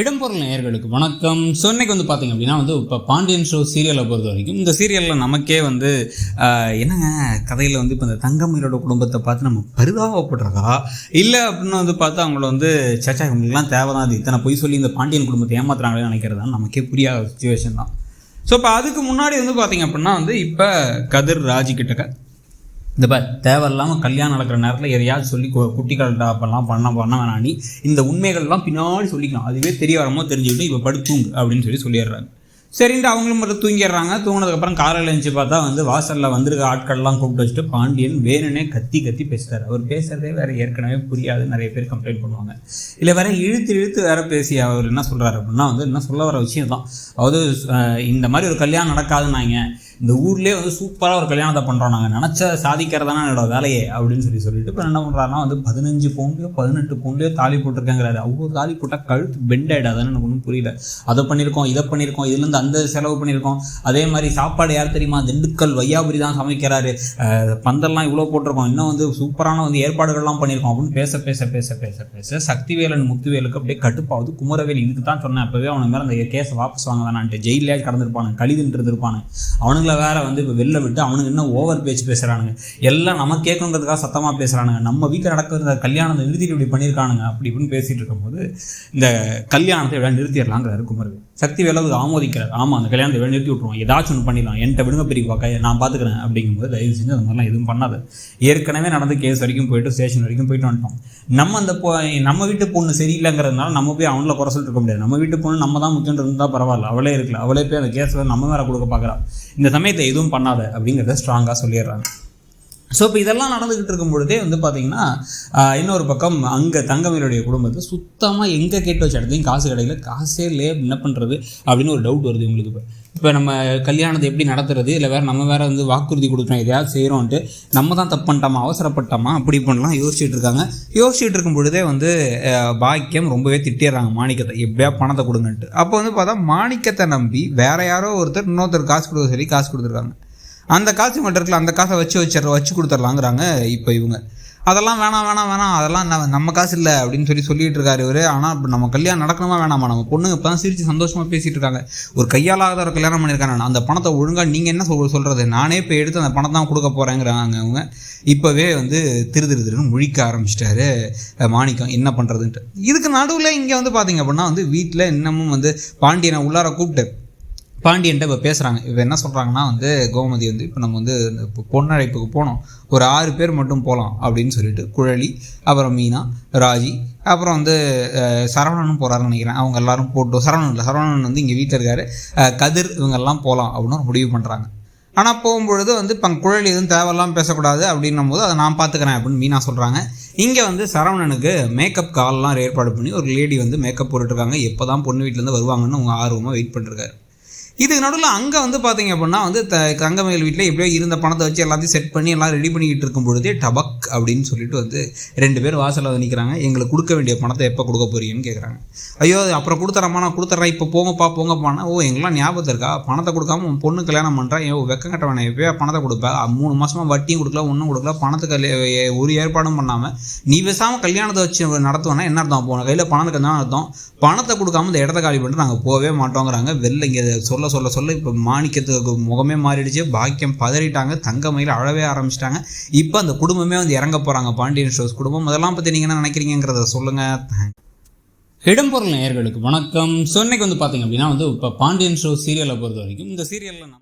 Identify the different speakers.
Speaker 1: இடம்பொருள் நேயர்களுக்கு வணக்கம். ஸோ இன்னைக்கு வந்து பார்த்தீங்க அப்படின்னா வந்து இப்போ பாண்டியன் ஷோ சீரியலை பொறுத்த வரைக்கும் இந்த சீரியலில் நமக்கே வந்து என்னங்க கதையில் வந்து இப்போ இந்த தங்கமயிலோட குடும்பத்தை பார்த்து நம்ம பரிதாபப்படுறதா? இல்லை அப்படின்னு வந்து பார்த்து அவங்கள வந்து சச்சா இவங்களுக்குலாம் தேவைதான். அது இத்தனை பொய் சொல்லி இந்த பாண்டியன் குடும்பத்தை ஏமாத்துறாங்களே நினைக்கிறதா? நமக்கே புரியாத சுச்சுவேஷன் தான். ஸோ இப்போ அதுக்கு முன்னாடி வந்து பார்த்தீங்க அப்படின்னா வந்து இப்போ கதிர் ராஜி கிட்டக்க இந்த பார் தேவையில்லாமல் கல்யாணம் நடக்கிற நேரத்தில் எதையாவது சொல்லி கு- குட்டிகள்கிட்ட அப்போல்லாம் பண்ண பண்ண வேணாம் நீ இந்த உண்மைகள்லாம் பின்னாடி சொல்லிக்கலாம். அதுவே தெரிய வரமோ தெரிஞ்சுக்கிட்டு இப்போ படுத்துங்க அப்படின்னு சொல்லி சொல்லிடுறாங்க. சரின்ட்டு அவங்களும் மட்டும் தூங்கிடுறாங்க. தூங்கினதுக்கப்புறம் காலையில் எழுந்துச்சு பார்த்தா வந்து வாசலில் வந்திருக்க ஆட்கள்லாம் கூப்பிட்டு வச்சுட்டு பாண்டியன் வேணுனே கத்தி கத்தி பேசுகிறார் அவர் பேசுகிறதே வேறு ஏற்கனவே புரியாது. நிறைய பேர் கம்ப்ளைண்ட் பண்ணுவாங்க. இல்லை வேற இழுத்து இழுத்து வேற பேசி அவர் என்ன சொல்கிறாரு அப்படின்னா வந்து என்ன சொல்ல வர விஷயம் தான் அதாவது இந்த மாதிரி ஒரு கல்யாணம் நடக்காதுன்னாங்க. இந்த ஊர்லேயே வந்து சூப்பராக ஒரு கல்யாணத்தை பண்ணுறோம் நாங்கள் நினச்ச சாதிக்கிறதானே என்னோட வேலையே அப்படின்னு சொல்லி சொல்லிட்டு இப்போ என்ன பண்ணுறாருன்னா வந்து பதினஞ்சு பவுண்ட்லையோ பதினெட்டு பவுண்ட்லையோ தாலி போட்டிருக்காங்கிறாரு. அவ்வளோ தாலி போட்டால் கழுத்து பெண்ட் ஆகிடாதான்னு எனக்கு ஒன்றும் புரியல. அதை பண்ணியிருக்கோம் இதை பண்ணியிருக்கோம் இதுலேருந்து அந்த செலவு பண்ணியிருக்கோம் அதே மாதிரி சாப்பாடு யார் தெரியுமா? திண்டுக்கல் வையாபுரி தான் சமைக்கிறாரு. பந்தல்லாம் இவ்வளோ போட்டிருக்கோம். இன்னும் வந்து சூப்பரான வந்து ஏற்பாடுகள்லாம் பண்ணியிருக்கோம் அப்படின்னு பேச பேச பேச பேச பேச சக்திவேலன் முத்துவேலுக்கு அப்படியே கட்டுப்பாவது குமரவேல் இதுக்கு தான் சொன்னேன் அப்போவே அவனுக்கு மேலே அந்த கேஸை வாபஸ் வாங்க வேணான்ட்டு. ஜெயிலே கடந்திருப்பானு கழிதுன்ட்டு இருந்திருப்பானு. அவனுங்களை வேற வந்து இப்போ வெளில விட்டு அவனுங்க இன்னும் ஓவர் பேச்சு பேசுகிறானுங்க எல்லாம் நம்ம கேட்கணுங்கிறதுக்காக சத்தமாக பேசுகிறானுங்க நம்ம வீட்டில் நடக்கிற கல்யாணத்தை நிறுத்திட்டு இப்படி பண்ணியிருக்கானுங்க அப்படி இப்படின்னு பேசிகிட்டு இருக்கும்போது இந்த கல்யாணத்தை விட நிறுத்திடலாங்கிறாரு குமரவேல். சக்தி வேலை ஆமோதிக்கிறார். ஆமாம் அந்த கல்யாணத்தை வேலை நிறுத்தி விட்ருவோம் ஏதாச்சும் ஒன்று பண்ணிடலாம். என்கிட்ட விடுங்க பெரியப்பா பார்க்க நான் பார்த்துக்கிறேன் அப்படிங்கும்போது தயவு செஞ்சு அந்த மாதிரிலாம் எதுவும் பண்ணாது. ஏற்கனவே நடந்த கேஸ் வரைக்கும் போயிட்டு ஸ்டேஷன் வரைக்கும் போயிட்டு வந்துட்டோம். நம்ம அந்த பொ நம்ம வீட்டு பொண்ணு சரியில்லைங்கிறதுனால நம்ம போய் அவங்கள குறை சொல்லிட்டு இருக்க முடியாது. நம்ம வீட்டு பொண்ணு நம்ம தான் முக்கியம் இருந்தால் பரவாயில்ல. அவளே இருக்கல அவளே போய் அந்த கேஸில் நம்ம வேற கொடுக்க பார்க்குறா இந்த சமயத்தை எதுவும் பண்ணாத அப்படிங்கிறத ஸ்ட்ராங்காக சொல்லிடுறாங்க. ஸோ இப்போ இதெல்லாம் நடந்துக்கிட்டு இருக்கும் பொழுதே வந்து பார்த்தீங்கன்னா இன்னொரு பக்கம் அங்கே தங்கமயிலுடைய குடும்பத்தை சுத்தமாக எங்கே கேட்டு வச்ச இடத்துலையும் காசு கிடைக்கல. காசே இல்லையே என்ன பண்ணுறது அப்படின்னு ஒரு டவுட் வருது உங்களுக்கு இப்போ. இப்போ நம்ம கல்யாணத்தை எப்படி நடத்துறது? இல்லை வேறு நம்ம வேறு வந்து வாக்குறுதி கொடுக்குறோம் எதையாவது செய்கிறோன்ட்டு நம்ம தான் தப்பு பண்ணிட்டோமா அவசரப்பட்டோமா? அப்படி பண்ணலாம் யோசிச்சுட்டு இருக்காங்க. யோசிச்சுட்டு இருக்கும் பொழுதே வந்து பாக்கியம் ரொம்பவே திட்டிடுறாங்க மாணிக்கத்தை. எப்படியா பணத்தை கொடுங்கன்ட்டு. அப்போ வந்து பார்த்தா மாணிக்கத்தை நம்பி வேற யாரோ ஒருத்தர் இன்னொருத்தர் காசு கொடுக்க சொல்லி காசு கொடுத்துருக்காங்க. அந்த காசு மட்டும் இருக்குல்ல அந்த காசை வச்சு வச்சிட வச்சு கொடுத்துர்லாங்கிறாங்க இப்போ இவங்க. அதெல்லாம் வேணாம் வேணாம் வேணாம். அதெல்லாம் நம்ம நம்ம காசு இல்லை அப்படின்னு சொல்லி சொல்லிட்டு இருக்காரு இவர். ஆனால் இப்போ நம்ம கல்யாணம் நடக்கணுமா வேணாமா? நம்ம பொண்ணுங்க இப்போ தான் சிரித்து சந்தோஷமாக பேசிகிட்டு இருக்காங்க. ஒரு கையாளாத ஒரு கல்யாணம் பண்ணியிருக்காங்க. அந்த பணத்தை ஒழுங்காக நீங்கள் என்ன சொல் சொல்கிறது நானே இப்போ எடுத்து அந்த பணத்தை தான் கொடுக்க போகிறேங்கிறாங்க அவங்க இப்போவே வந்து திரு திரு திருன்னு முழிக்க ஆரம்பிச்சிட்டாரு மாணிக்கம். என்ன பண்ணுறதுன்ட்டு இதுக்கு நடுவில் இங்கே வந்து பார்த்தீங்க அப்படின்னா வந்து வீட்டில் இன்னமும் வந்து பாண்டியனை உள்ளார கூப்பிட்டு பாண்டியன்ட்ட இப்போ பேசுகிறாங்க இப்போ என்ன சொல்கிறாங்கன்னா வந்து கோமதி வந்து இப்போ நம்ம வந்து இந்த இப்போ பொன்னழைப்புக்கு போனோம். ஒரு ஆறு பேர் மட்டும் போகலாம் அப்படின்னு சொல்லிட்டு குழலி அப்புறம் மீனா ராஜி அப்புறம் வந்து சரவணனும் போகிறாருன்னு நினைக்கிறேன். அவங்க எல்லாரும் போட்டு சரவணன் இல்லை சரவணன் வந்து இங்கே வீட்டில் இருக்காரு. கதிர் இவங்கெல்லாம் போகலாம் அப்படின்னு முடிவு பண்ணுறாங்க ஆனால் போகும்பொழுது வந்து இப்போ குழலி எதுவும் தேவையெல்லாம் பேசக்கூடாது அப்படின்னும் போது அதை நான் பார்த்துக்கிறேன் அப்படின்னு மீனா சொல்கிறாங்க இங்கே வந்து சரவணனுக்கு மேக்கப் கால்லாம் ஏற்பாடு பண்ணி ஒரு லேடி வந்து மேக்கப் போட்டுட்ருக்காங்க எப்போ தான் பொண்ணு வீட்டிலேருந்து வருவாங்கன்னு அவங்க ஆர்வமாக வெயிட் பண்ணிருக்காரு இதுக்கு நடுவில் அங்கே வந்து பார்த்தீங்க அப்படின்னா வந்து த தங்கமயில் வீட்டில் எப்படியோ இருந்த பணத்தை வச்சு எல்லாத்தையும் செட் பண்ணி எல்லாம் ரெடி பண்ணிக்கிட்டு இருக்கும் பொழுதே டபக் அப்படின்னு சொல்லிட்டு வந்து ரெண்டு பேர் வாசலில் வந்து நிற்கிறாங்க எங்களுக்கு கொடுக்க வேண்டிய பணத்தை எப்போ கொடுக்க போறீங்கன்னு கேட்குறாங்க ஐயோ அது அப்புறம் கொடுத்துறமா நான் கொடுத்துட்றேன் இப்போ போங்கப்பா போங்கப்பானா ஓ எங்கெல்லாம் ஞாபகத்தில் இருக்கா? பணத்தை கொடுக்காம உன் பொண்ணு கல்யாணம் பண்ணுறேன் ஏ வெக்கம் கட்ட வேணாம். எப்போயா பணத்தை கொடுப்பேன் மூணு மாதமாக வட்டியும் கொடுக்கல ஒன்றும் கொடுக்கல. பணத்துக்கு ஒரு ஏற்பாடும் பண்ணாமல் நீ பேசாமல் கல்யாணத்தை வச்சு நடத்துவேன்னா என்ன அர்த்தம்? போன கையில் பணத்துக்கு தான் அர்த்தம். பணத்தை கொடுக்காம இந்த இடத்த காலி பண்ணிட்டு நாங்கள் போகவே மாட்டோங்கிறாங்க. வெளில இங்கே சொல்ல சொல்ல சொல்ல இப்போ மாணிக்கத்துக்கு முகமே மாறிடுச்சு. பாக்கியம் பதறிட்டாங்க. தங்கமயில் அழவே ஆரம்பிச்சிட்டாங்க. இப்போ அந்த குடும்பமே வந்து இறங்க போகிறாங்க பாண்டியன் ஷோஸ் குடும்பம். அதெல்லாம் பற்றி நீங்கள் என்ன நினைக்கிறீங்கிறத சொல்லுங்கள் இடம்பொருள் நேயர்களுக்கு வணக்கம். ஸோ வந்து பார்த்தீங்க அப்படின்னா வந்து இப்போ பாண்டியன் ஷோ சீரியலை பொறுத்த வரைக்கும் இந்த சீரியலில்